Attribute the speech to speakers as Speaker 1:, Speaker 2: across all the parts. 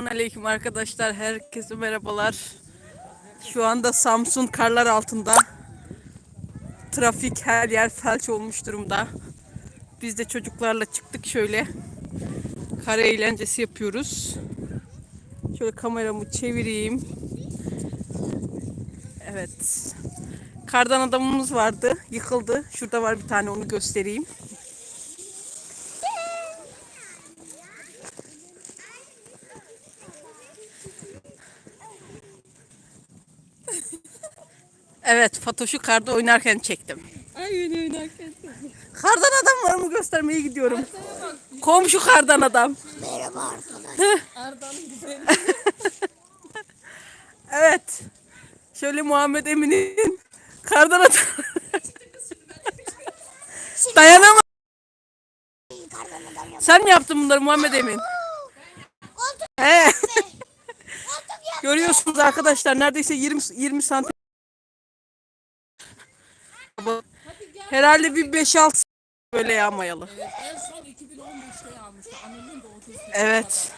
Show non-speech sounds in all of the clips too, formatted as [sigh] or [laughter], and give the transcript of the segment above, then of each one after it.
Speaker 1: Selamun Aleyküm arkadaşlar. Herkese merhabalar. Şu anda Samsun karlar altında. Trafik her yer felç olmuş durumda. Biz de çocuklarla çıktık şöyle. Kar eğlencesi yapıyoruz. Şöyle kameramı çevireyim. Evet. Kardan adamımız vardı. Yıkıldı. Şurada var bir tane onu göstereyim. Evet, Fatoş'u karda oynarken çektim.
Speaker 2: Ay öyle oynarken.
Speaker 1: Kardan adamlarımı göstermeye gidiyorum. Komşu kardan adam.
Speaker 2: Arda'nın güzeli. [laughs]
Speaker 1: Evet. Şöyle Muhammed Emin'in kardan adam. Dayanamam. Sen mi yaptın bunları Muhammed Emin? He. [laughs] Görüyorsunuz arkadaşlar neredeyse 20 20 santim. Herhalde bir 5-6 böyle yağmayalı.
Speaker 2: Evet, en son 2015'te yağmıştı. Annemin de otuz.
Speaker 1: Evet.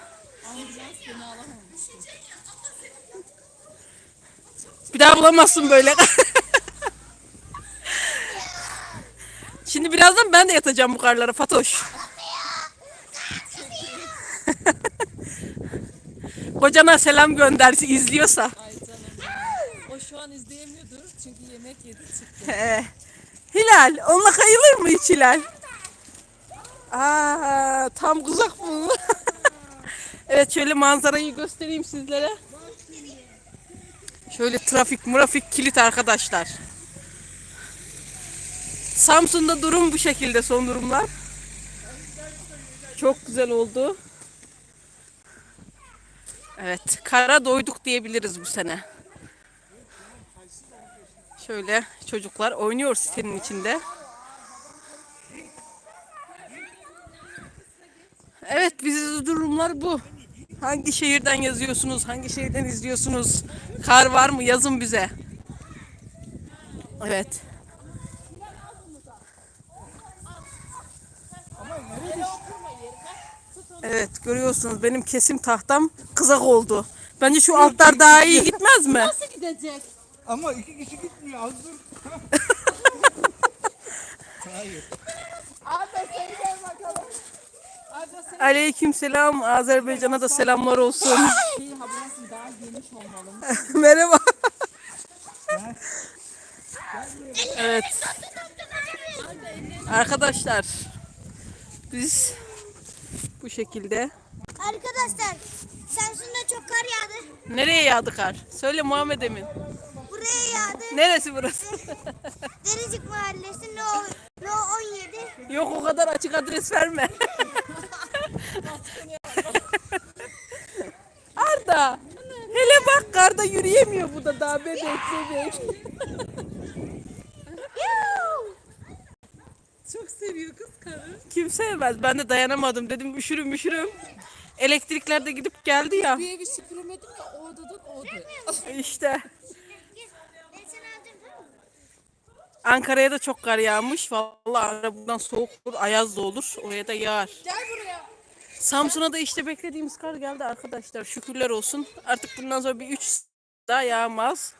Speaker 2: Ambulans beni alamamıştı.
Speaker 1: Bir daha bulamazsın böyle. [laughs] Şimdi birazdan ben de yatacağım bu karlara Fatoş. [laughs] Kocana selam göndersi izliyorsa.
Speaker 2: Ay canım. O şu an izleyemiyordur çünkü yemek yedi çıktı.
Speaker 1: Hilal, onunla kayılır mı hiç Hilal? Aa, tam kuzak bu. [laughs] evet şöyle manzarayı göstereyim sizlere. Şöyle trafik, murafik, kilit arkadaşlar. Samsun'da durum bu şekilde son durumlar. Çok güzel oldu. Evet, kara doyduk diyebiliriz bu sene. Şöyle çocuklar oynuyor sitenin içinde. Evet bizi durumlar bu. Hangi şehirden yazıyorsunuz? Hangi şehirden izliyorsunuz? Kar var mı? Yazın bize. Evet. Evet görüyorsunuz benim kesim tahtam kızak oldu. Bence şu altlar daha iyi gitmez mi?
Speaker 2: Nasıl gidecek?
Speaker 3: Ama iki kişi gitmiyor az dur. Hayır.
Speaker 2: Arda seni gel bakalım. Arda seni
Speaker 1: Aleyküm selam. Azerbaycan'a da selamlar olsun.
Speaker 2: şey habersin daha geniş olmalı.
Speaker 1: Merhaba. evet. Arkadaşlar biz bu şekilde
Speaker 4: Arkadaşlar Samsun'da çok kar yağdı.
Speaker 1: nereye yağdı kar? Söyle Muhammed Emin.
Speaker 4: Buraya yağdı.
Speaker 1: Neresi burası? [laughs]
Speaker 4: Derecik Mahallesi No, no 17.
Speaker 1: Yok o kadar açık adres verme. [laughs] Arda. Hele bak karda yürüyemiyor bu da daha bebek bebek.
Speaker 2: Çok seviyor kız karı.
Speaker 1: Kim sevmez? Ben de dayanamadım. Dedim üşürüm üşürüm. Elektrikler de gidip geldi ya.
Speaker 2: Bir evi süpüremedim ya o odadan o oda.
Speaker 1: İşte
Speaker 4: Ben sana aldım tamam mı?
Speaker 1: Ankara'ya da çok kar yağmış. Vallahi buradan soğuk olur, ayaz da olur. Oraya da yağar.
Speaker 2: Gel buraya.
Speaker 1: Samsun'a da işte beklediğimiz kar geldi arkadaşlar. Şükürler olsun. Artık bundan sonra bir 3 daha yağmaz.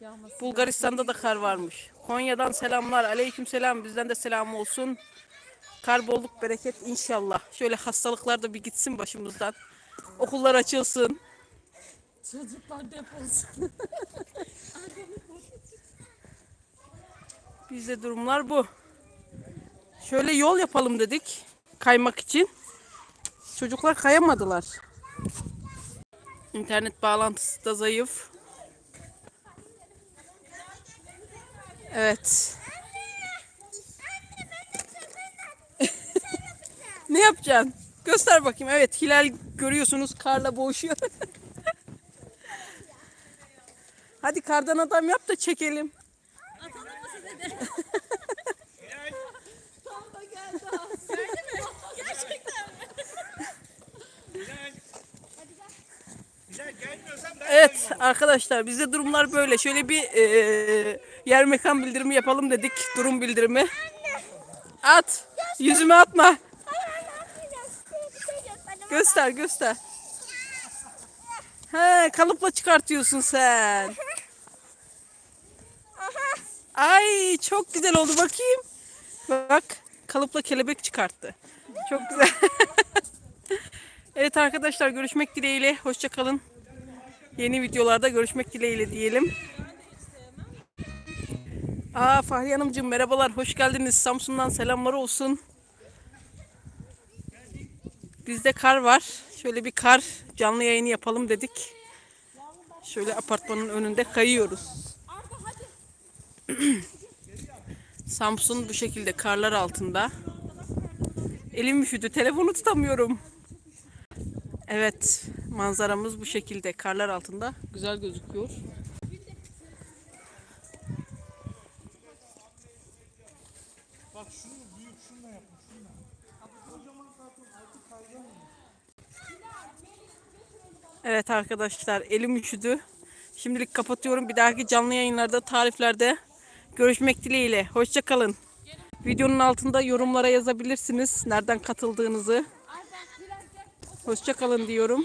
Speaker 2: Yağmasın.
Speaker 1: Bulgaristan'da da kar varmış. Konya'dan selamlar. Aleyküm selam. Bizden de selam olsun. Kar bolluk bereket inşallah. Şöyle hastalıklar da bir gitsin başımızdan. Okullar açılsın.
Speaker 2: Çocuklar deposu. [laughs]
Speaker 1: Bizde durumlar bu. Şöyle yol yapalım dedik. Kaymak için. Çocuklar kayamadılar. İnternet bağlantısı da zayıf. Evet. [laughs] ne yapacaksın? Göster bakayım. Evet Hilal görüyorsunuz karla boğuşuyor. [laughs] Hadi kardan adam yap da çekelim. Evet arkadaşlar bizde durumlar böyle. Şöyle bir eee, yer mekan bildirimi yapalım dedik. Durum bildirimi. At. Yüzüme atma. Göster göster. He, kalıpla çıkartıyorsun sen. Ay çok güzel oldu bakayım. Bak kalıpla kelebek çıkarttı. Çok güzel. [laughs] evet arkadaşlar görüşmek dileğiyle. Hoşça kalın. Yeni videolarda görüşmek dileğiyle diyelim. Aa Fahriye Hanımcığım merhabalar. Hoş geldiniz. Samsun'dan selamlar olsun. Bizde kar var. Şöyle bir kar canlı yayını yapalım dedik. Şöyle apartmanın önünde kayıyoruz. [clears throat] Samsun bu şekilde karlar altında. Elim üşüdü. Telefonu tutamıyorum. Evet, manzaramız bu şekilde karlar altında güzel gözüküyor.
Speaker 3: Bak şunu büyük şunla yapmış.
Speaker 1: Evet arkadaşlar elim üşüdü. Şimdilik kapatıyorum. Bir dahaki canlı yayınlarda, tariflerde görüşmek dileğiyle. Hoşça kalın. Videonun altında yorumlara yazabilirsiniz nereden katıldığınızı. Hoşça kalın diyorum.